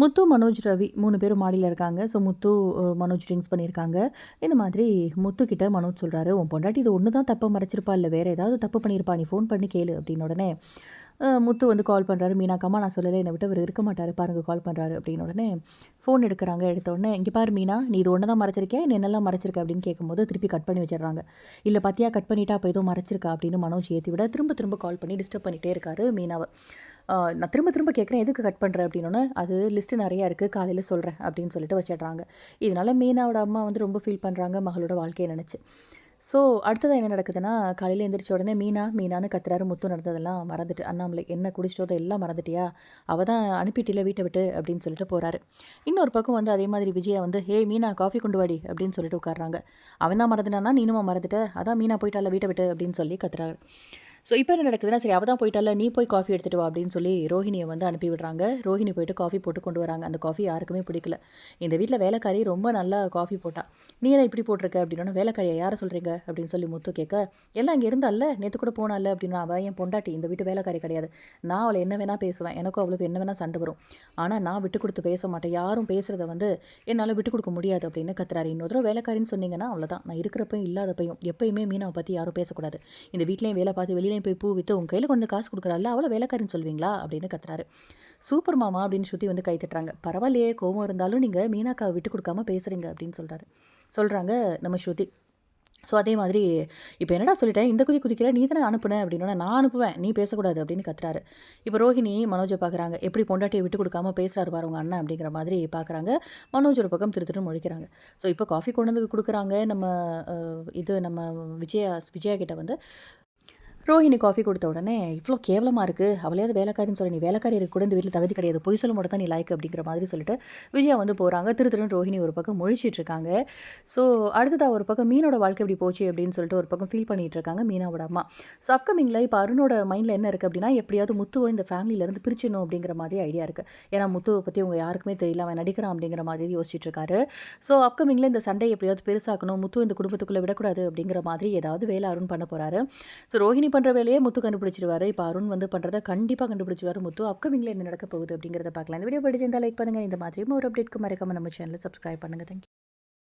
முத்து மனோஜ் ரவி மூணு பேரும் மாடியில் இருக்காங்க. ஸோ முத்து மனோஜ் ட்ரிங்க்ஸ் பண்ணியிருக்காங்க. இந்த மாதிரி முத்து கிட்ட மனோஜ் சொல்கிறாரு உன் பொண்டாட்டி இது ஒன்று தான் தப்பை மறைச்சிருப்பா. இல்லை வேறு ஏதாவது தப்பு பண்ணியிருப்பா. நீ ஃபோன் பண்ணி கேளு அப்படின்னு உடனே. முத்து வந்து கால் பண்ணுறாரு மீனாக்கம்மா நான் சொல்லலை என்னை விட்டு அவர் இருக்க மாட்டார். பாருங்கள் கால் பண்ணுறாரு அப்படின்னு உடனே ஃபோன் எடுக்கிறாங்க. எடுத்த உடனே இங்கே பாரு மீனா நீ இது ஒன்று தான் மறைச்சிருக்கே நீ என்னெல்லாம் மறைச்சிருக்க? அப்படின்னு கேட்கும்போது திருப்பி கட் பண்ணி வச்சிடுறாங்க. இல்லை பத்தியா கட் பண்ணிட்டா அப்போ ஏதோ மறைச்சிருக்கா? அப்படின்னு மனோஜ் ஏற்றி விட திரும்ப திரும்ப கால் பண்ணி டிஸ்டர்ப் பண்ணிகிட்டே இருக்காரு மீனாவை. நான் திரும்ப திரும்ப கேட்குறேன் எதுக்கு கட் பண்ணுறேன் அப்படின்னு அது லிஸ்ட்டு நிறையா இருக்குது காலையில் சொல்கிறேன் அப்படின்னு சொல்லிட்டு வச்சிடுறாங்க. இதனால மீனாவோட அம்மா வந்து ரொம்ப ஃபீல் பண்ணுறாங்க மகளோட வாழ்க்கையை நினச்சி. ஸோ அடுத்ததாக என்ன நடக்குதுன்னா காலையில் எந்திரிச்ச உடனே மீனா மீனான்னு கத்துறாரு. முத்து நடந்ததெல்லாம் மறந்துட்டு அண்ணாமலை என்ன குடிச்சிட்டோ எல்லாம் மறந்துட்டியா? அவள் தான் அனுப்பிட்டில வீட்டை விட்டு அப்படின்னு சொல்லிட்டு போகிறாரு இன்னொரு பக்கம் வந்து அதே மாதிரி விஜயா வந்து ஹே மீனா காஃபி கொண்டு வாடி அப்படின்னு சொல்லிட்டு உட்கார்றாங்க. அவன் தான் மறந்துட்டானா? நீனுமா மறந்துட்ட? அதான் மீனா போயிட்டால வீட்டை விட்டு அப்படின்னு சொல்லி கத்துறாரு. ஸோ இப்போ என்ன நடக்குதுன்னா சரி அவள் தான் போயிட்டால நீ போய் காஃபி எடுத்துகிட்டு வா அப்படின்னு சொல்லி ரோஹிணியை வந்து அனுப்பி விடுறாங்க. ரோஹிணி போயிட்டு காஃபி போட்டு கொண்டு வராங்க. அந்த காஃபி யாருக்குமே பிடிக்கல. இந்த வீட்டில் வேலைக்காரி ரொம்ப நல்லா காஃபி போட்டா. நீ என்ன இப்படி போட்டிருக்க? அப்படின்னா வேலைக்காரியை யாரை சொல்கிறீங்க அப்படின்னு சொல்லி முத்து கேட்க எல்லாம் இங்கே இருந்தால நேற்று கூட போனால அப்படின்னு அவள் என் பொண்டாட்டி இந்த வீட்டு வேலைக்காரி கிடையாது. நான் அவளை என்ன வேணால் பேசுவேன். எனக்கும் அவளுக்கு என்ன வேணால் சண்டை வரும். ஆனால் நான் விட்டு கொடுத்து பேச மாட்டேன். யாரும் பேசுகிறத வந்து என்னால் விட்டு கொடுக்க முடியாது அப்படின்னு கத்துறாரு. இன்னொரு தடவை வேலைக்காரின்னு சொன்னீங்கன்னா அவ்வளோதான் நான் இருக்கிறப்பையும் இல்லாதப்பையும் எப்பயுமே மீனாவை பற்றி யாரும் பேசக்கூடாது. இந்த வீட்லேயும் வேலை பார்த்து வெளியில் வெளியிலையும் போய் பூ விற்று உங்கள் கையில் கொண்டு வந்து காசு கொடுக்குறாள் அவளை வேலைக்காரின்னு சொல்வீங்களா? அப்படின்னு கத்துறாரு. சூப்பர் மாமா அப்படின்னு ஸ்ருதி வந்து கை தட்டுறாங்க. பரவாயில்லையே கோவம் இருந்தாலும் நீங்கள் மீனாக்காவை விட்டு கொடுக்காம பேசுகிறீங்க அப்படின்னு சொல்கிறாரு சொல்கிறாங்க நம்ம ஸ்ருதி. ஸோ அதே மாதிரி இப்போ என்னடா சொல்லிட்டேன்? இந்த குதி குதிக்கிற நீ தானே அனுப்புன? அப்படின்னா நான் அனுப்புவேன் நீ பேசக்கூடாது அப்படின்னு கத்துறாரு. இப்போ ரோஹிணி மனோஜை பார்க்குறாங்க எப்படி பொண்டாட்டியை விட்டு கொடுக்காம பேசுகிறாரு பாரு உங்கள் அண்ணன் அப்படிங்கிற மாதிரி பார்க்குறாங்க மனோஜ் ஒரு பக்கம் திரு திருன்னு முழிக்கிறாங்க. ஸோ இப்போ காஃபி கொண்டு வந்து கொடுக்குறாங்க. நம்ம இது நம்ம விஜயா விஜயா கிட்ட வந்து ரோஹிணி காஃபி கொடுத்த உடனே இவ்வளோ கேவலமாக இருக்குது அவளையாவது வேலைக்காரின்னு சொல்லி. நீ வேலைக்காரி இருக்க கூட இந்த வீட்டில் தகுதி கிடையாது. பொய் சொல்ல மட்டும் தான் நீ லைக் அப்படிங்கிற மாதிரி சொல்லிட்டு விஜயா வந்து போகிறாங்க திரு திருன்னு ரோஹிணி ஒரு பக்கம் முழிச்சிட்டு இருக்காங்க. ஸோ அடுத்ததாக ஒரு பக்கம் மீனோட வாழ்க்கை எப்படி போச்சு அப்படின்னு சொல்லிட்டு ஒரு பக்கம் ஃபீல் பண்ணிட்டு இருக்காங்க மீனாவோட அம்மா. ஸோ அப்கமிங்கில் இப்போ அருணோட மைண்டில் என்ன இருக்குது அப்படின்னா எப்படியாவது முத்துவை இந்த ஃபேமிலியிலேருந்து பிரிச்சிடணும் அப்படிங்கிற மாதிரி ஐடியா இருக்குது ஏன்னா முத்துவை பற்றி அவங்க யாருக்குமே தெரியல. அவன் நடிக்கிறான் அப்படிங்கிற மாதிரி யோசிச்சுட்டு இருக்காரு. ஸோ அப்கமிங்கில் இந்த சண்டை எப்படியாவது பெருசாக்கணும். முத்து இந்த குடும்பத்துக்குள்ளே விடக்கூடாது அப்படிங்கிற மாதிரி ஏதாவது வேலை அருண் பண்ண போகிறாரு ஸோ ரோஹிணி பண்ணுற வேலையே முத்து கண்டுபிடிச்சிருவாரு. இப்போ அருண் வந்து பண்ணுறத கண்டிப்பாக கண்டுபிடிச்சிருவாரு. முத்து அப்கமிங்கில் என்ன நடக்க போகுது அப்படிங்கிறத பார்க்கலாம். இந்த வீடியோ பிடிச்சிருந்தா லைக் பண்ணுங்கள் இந்த மாதிரியும் ஒரு அப்டேட்க்கு மறக்காமல் நம்ம சேனலை சப்ஸ்கிரைப் பண்ணுங்கள் தேங்க்யூ